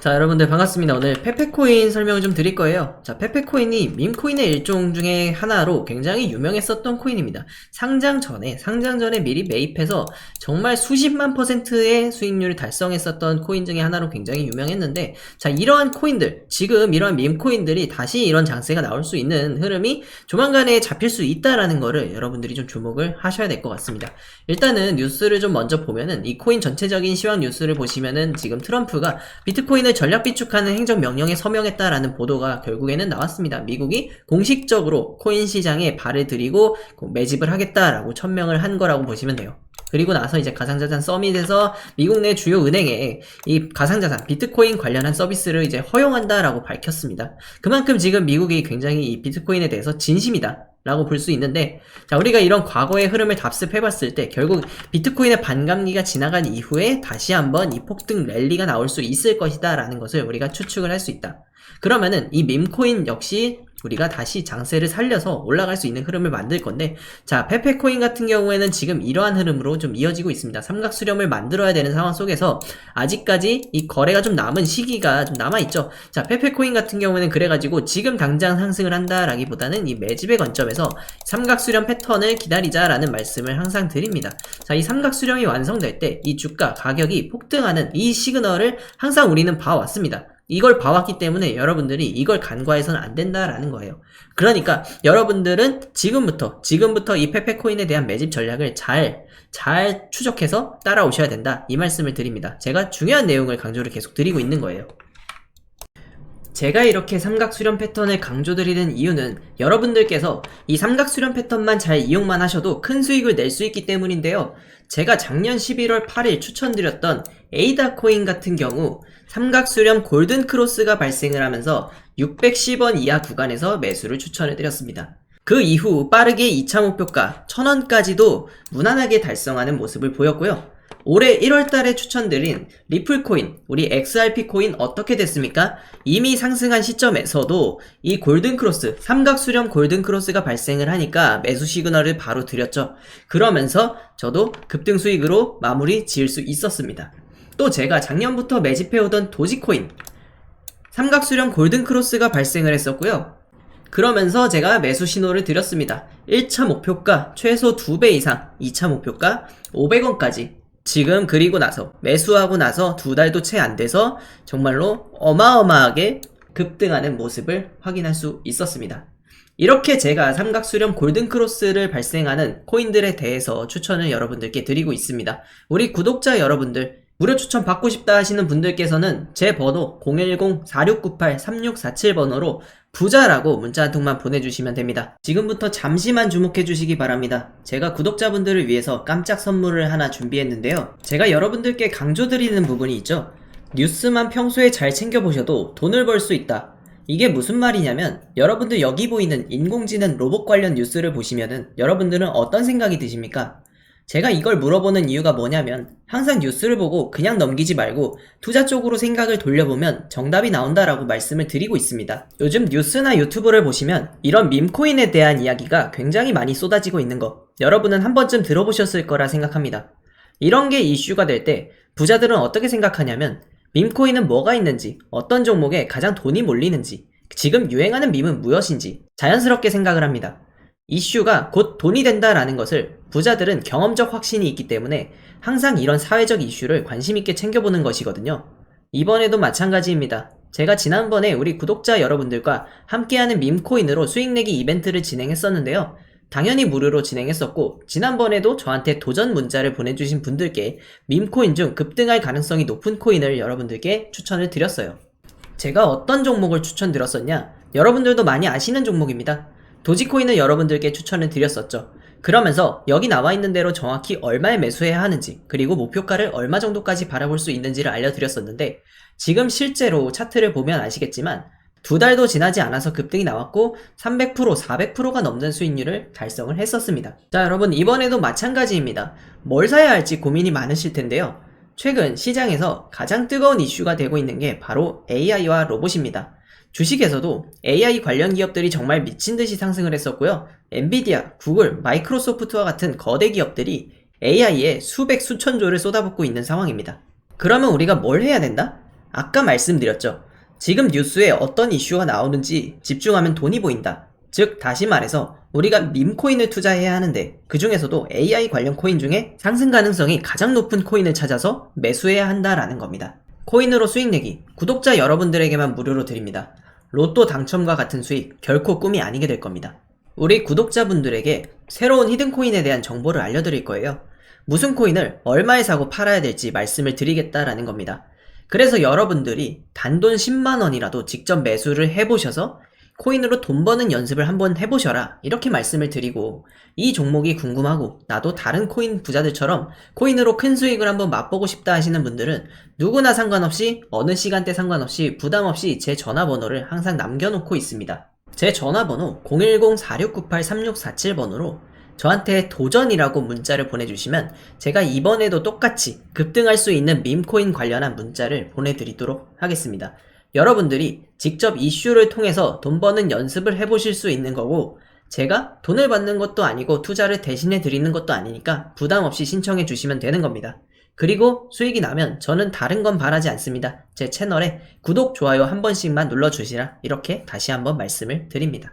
자, 여러분들 반갑습니다. 오늘 페페코인 설명을 좀 드릴 거예요. 자, 페페코인이 밈코인의 일종 중에 하나로 굉장히 유명했었던 코인입니다. 상장 전에, 상장 전에 미리 매입해서 정말 수십만 퍼센트의 수익률을 달성했었던 코인 중에 하나로 굉장히 유명했는데, 자, 이러한 코인들, 지금 이러한 밈코인들이 다시 이런 장세가 나올 수 있는 흐름이 조만간에 잡힐 수 있다라는 거를 여러분들이 좀 주목을 하셔야 될 것 같습니다. 일단은 뉴스를 좀 먼저 보면은 이 코인 전체적인 시황 뉴스를 보시면은 지금 트럼프가 비트코인을 전략 비축하는 행정 명령에 서명했다라는 보도가 결국에는 나왔습니다. 미국이 공식적으로 코인 시장에 발을 들이고 매집을 하겠다라고 천명을 한 거라고 보시면 돼요. 그리고 나서 이제 가상자산 서밋에서 미국 내 주요 은행에 이 가상자산 비트코인 관련한 서비스를 이제 허용한다라고 밝혔습니다. 그만큼 지금 미국이 굉장히 이 비트코인에 대해서 진심이다. 라고 볼 수 있는데, 자, 우리가 이런 과거의 흐름을 답습해 봤을 때, 결국 비트코인의 반감기가 지나간 이후에 다시 한번 이 폭등 랠리가 나올 수 있을 것이다. 라는 것을 우리가 추측을 할 수 있다. 그러면은 이 밈코인 역시 우리가 다시 장세를 살려서 올라갈 수 있는 흐름을 만들 건데 자 페페코인 같은 경우에는 지금 이러한 흐름으로 좀 이어지고 있습니다. 삼각 수렴을 만들어야 되는 상황 속에서 아직까지 이 거래가 좀 남은 시기가 좀 남아있죠. 자 페페코인 같은 경우에는 그래가지고 지금 당장 상승을 한다라기보다는 이 매집의 관점에서 삼각 수렴 패턴을 기다리자라는 말씀을 항상 드립니다. 자 이 삼각 수렴이 완성될 때 이 주가 가격이 폭등하는 이 시그널을 항상 우리는 봐왔습니다 이걸 봐왔기 때문에 여러분들이 이걸 간과해서는 안 된다라는 거예요. 그러니까 여러분들은 지금부터 지금부터 이 페페코인에 대한 매집 전략을 잘 잘 추적해서 따라오셔야 된다. 이 말씀을 드립니다. 제가 중요한 내용을 강조를 계속 드리고 있는 거예요. 제가 이렇게 삼각 수렴 패턴을 강조드리는 이유는 여러분들께서 이 삼각 수렴 패턴만 잘 이용만 하셔도 큰 수익을 낼 수 있기 때문인데요. 제가 작년 11월 8일 추천드렸던 에이다 코인 같은 경우 삼각 수렴 골든 크로스가 발생을 하면서 610원 이하 구간에서 매수를 추천을 드렸습니다. 그 이후 빠르게 2차 목표가 1000원까지도 무난하게 달성하는 모습을 보였고요. 올해 1월달에 추천드린 리플코인, 우리 XRP 코인 어떻게 됐습니까? 이미 상승한 시점에서도 이 골든크로스, 삼각수렴 골든크로스가 발생을 하니까 매수 시그널을 바로 드렸죠. 그러면서 저도 급등 수익으로 마무리 지을 수 있었습니다. 또 제가 작년부터 매집해오던 도지코인, 삼각수렴 골든크로스가 발생을 했었고요. 그러면서 제가 매수 신호를 드렸습니다. 1차 목표가 최소 2배 이상, 2차 목표가 500원까지 지금 그리고 나서 매수하고 나서 두 달도 채 안 돼서 정말로 어마어마하게 급등하는 모습을 확인할 수 있었습니다. 이렇게 제가 삼각수렴 골든크로스를 발생하는 코인들에 대해서 추천을 여러분들께 드리고 있습니다. 우리 구독자 여러분들 무료 추천 받고 싶다 하시는 분들께서는 제 번호 010-4698-3647번호로 부자라고 문자 한 통만 보내주시면 됩니다. 지금부터 잠시만 주목해 주시기 바랍니다. 제가 구독자분들을 위해서 깜짝 선물을 하나 준비했는데요. 제가 여러분들께 강조드리는 부분이 있죠. 뉴스만 평소에 잘 챙겨보셔도 돈을 벌 수 있다. 이게 무슨 말이냐면 여러분들 여기 보이는 인공지능 로봇 관련 뉴스를 보시면은 여러분들은 어떤 생각이 드십니까? 제가 이걸 물어보는 이유가 뭐냐면 항상 뉴스를 보고 그냥 넘기지 말고 투자 쪽으로 생각을 돌려보면 정답이 나온다라고 말씀을 드리고 있습니다. 요즘 뉴스나 유튜브를 보시면 이런 밈코인에 대한 이야기가 굉장히 많이 쏟아지고 있는 거 여러분은 한 번쯤 들어보셨을 거라 생각합니다. 이런 게 이슈가 될 때 부자들은 어떻게 생각하냐면 밈코인은 뭐가 있는지 어떤 종목에 가장 돈이 몰리는지 지금 유행하는 밈은 무엇인지 자연스럽게 생각을 합니다. 이슈가 곧 돈이 된다라는 것을 부자들은 경험적 확신이 있기 때문에 항상 이런 사회적 이슈를 관심있게 챙겨보는 것이거든요. 이번에도 마찬가지입니다. 제가 지난번에 우리 구독자 여러분들과 함께하는 밈코인으로 수익내기 이벤트를 진행했었는데요. 당연히 무료로 진행했었고, 지난번에도 저한테 도전 문자를 보내주신 분들께 밈코인 중 급등할 가능성이 높은 코인을 여러분들께 추천을 드렸어요. 제가 어떤 종목을 추천드렸었냐? 여러분들도 많이 아시는 종목입니다. 도지코인을 여러분들께 추천을 드렸었죠. 그러면서 여기 나와 있는 대로 정확히 얼마에 매수해야 하는지, 그리고 목표가를 얼마 정도까지 바라볼 수 있는지를 알려드렸었는데, 지금 실제로 차트를 보면 아시겠지만, 두 달도 지나지 않아서 급등이 나왔고, 300%, 400%가 넘는 수익률을 달성을 했었습니다. 자, 여러분, 이번에도 마찬가지입니다. 뭘 사야 할지 고민이 많으실 텐데요. 최근 시장에서 가장 뜨거운 이슈가 되고 있는 게 바로 AI와 로봇입니다. 주식에서도 AI 관련 기업들이 정말 미친 듯이 상승을 했었고요. 엔비디아, 구글, 마이크로소프트와 같은 거대 기업들이 AI에 수백 수천조를 쏟아붓고 있는 상황입니다. 그러면 우리가 뭘 해야 된다? 아까 말씀드렸죠. 지금 뉴스에 어떤 이슈가 나오는지 집중하면 돈이 보인다. 즉, 다시 말해서 우리가 밈코인을 투자해야 하는데 그 중에서도 AI 관련 코인 중에 상승 가능성이 가장 높은 코인을 찾아서 매수해야 한다라는 겁니다. 코인으로 수익 내기, 구독자 여러분들에게만 무료로 드립니다. 로또 당첨과 같은 수익 결코 꿈이 아니게 될 겁니다. 우리 구독자분들에게 새로운 히든 코인에 대한 정보를 알려드릴 거예요. 무슨 코인을 얼마에 사고 팔아야 될지 말씀을 드리겠다라는 겁니다. 그래서 여러분들이 단돈 10만원이라도 직접 매수를 해보셔서 코인으로 돈 버는 연습을 한번 해보셔라. 이렇게 말씀을 드리고, 이 종목이 궁금하고, 나도 다른 코인 부자들처럼 코인으로 큰 수익을 한번 맛보고 싶다 하시는 분들은 누구나 상관없이, 어느 시간대 상관없이, 부담 없이 제 전화번호를 항상 남겨놓고 있습니다. 제 전화번호 010-4698-3647번으로 저한테 도전이라고 문자를 보내주시면 제가 이번에도 똑같이 급등할 수 있는 밈코인 관련한 문자를 보내드리도록 하겠습니다. 여러분들이 직접 이슈를 통해서 돈 버는 연습을 해보실 수 있는 거고 제가 돈을 받는 것도 아니고 투자를 대신해 드리는 것도 아니니까 부담 없이 신청해 주시면 되는 겁니다. 그리고 수익이 나면 저는 다른 건 바라지 않습니다. 제 채널에 구독, 좋아요 한 번씩만 눌러주시라 이렇게 다시 한번 말씀을 드립니다.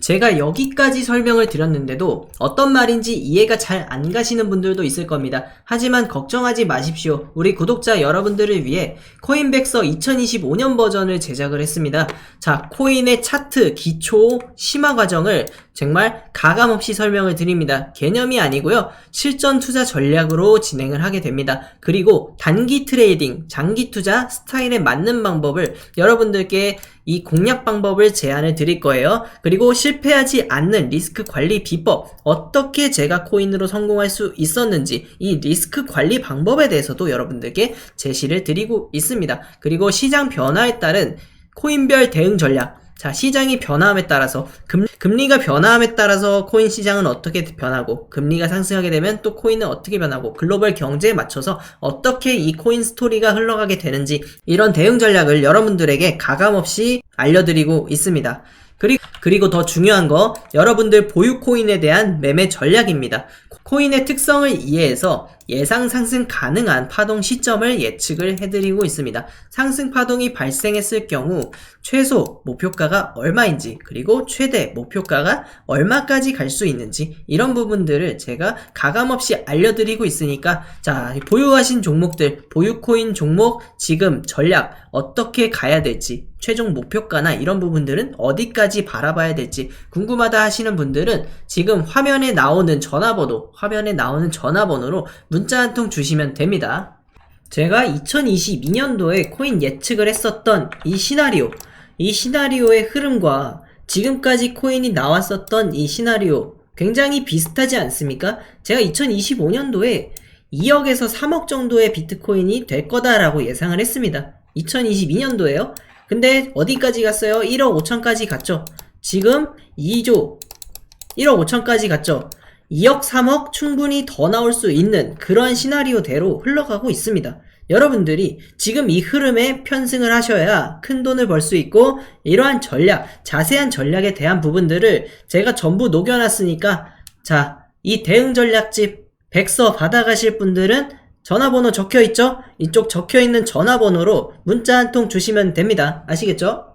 제가 여기까지 설명을 드렸는데도 어떤 말인지 이해가 잘 안 가시는 분들도 있을 겁니다. 하지만 걱정하지 마십시오. 우리 구독자 여러분들을 위해 코인백서 2025년 버전을 제작을 했습니다. 자, 코인의 차트, 기초, 심화 과정을 정말 가감없이 설명을 드립니다. 개념이 아니고요. 실전 투자 전략으로 진행을 하게 됩니다. 그리고 단기 트레이딩, 장기 투자 스타일에 맞는 방법을 여러분들께 이 공략 방법을 제안을 드릴 거예요. 그리고 실패하지 않는 리스크 관리 비법, 어떻게 제가 코인으로 성공할 수 있었는지 이 리스크 관리 방법에 대해서도 여러분들께 제시를 드리고 있습니다. 그리고 시장 변화에 따른 코인별 대응 전략, 자, 시장이 변화함에 따라서 금, 금리가 변화함에 따라서 코인 시장은 어떻게 변하고 금리가 상승하게 되면 또 코인은 어떻게 변하고 글로벌 경제에 맞춰서 어떻게 이 코인 스토리가 흘러가게 되는지 이런 대응 전략을 여러분들에게 가감없이 알려드리고 있습니다. 그리고, 그리고 더 중요한 거 여러분들 보유 코인에 대한 매매 전략입니다. 코인의 특성을 이해해서 예상 상승 가능한 파동 시점을 예측을 해드리고 있습니다. 상승 파동이 발생했을 경우 최소 목표가가 얼마인지 그리고 최대 목표가가 얼마까지 갈 수 있는지 이런 부분들을 제가 가감없이 알려드리고 있으니까 자 보유하신 종목들 보유 코인 종목 지금 전략 어떻게 가야 될지 최종 목표가나 이런 부분들은 어디까지 바라봐야 될지 궁금하다 하시는 분들은 지금 화면에 나오는 전화번호 화면에 나오는 전화번호로 문자 한 통 주시면 됩니다. 제가 2022년도에 코인 예측을 했었던 이 시나리오, 이 시나리오의 흐름과 지금까지 코인이 나왔었던 이 시나리오 굉장히 비슷하지 않습니까? 제가 2025년도에 2억에서 3억 정도의 비트코인이 될 거다라고 예상을 했습니다. 2022년도에요. 근데 어디까지 갔어요? 1억 5천까지 갔죠. 지금 2조 1억 5천까지 갔죠. 2억 3억 충분히 더 나올 수 있는 그러한 시나리오대로 흘러가고 있습니다. 여러분들이 지금 이 흐름에 편승을 하셔야 큰 돈을 벌 수 있고 이러한 전략, 자세한 전략에 대한 부분들을 제가 전부 녹여놨으니까 자, 이 대응 전략집 백서 받아가실 분들은 전화번호 적혀 있죠? 이쪽 적혀 있는 전화번호로 문자 한 통 주시면 됩니다. 아시겠죠?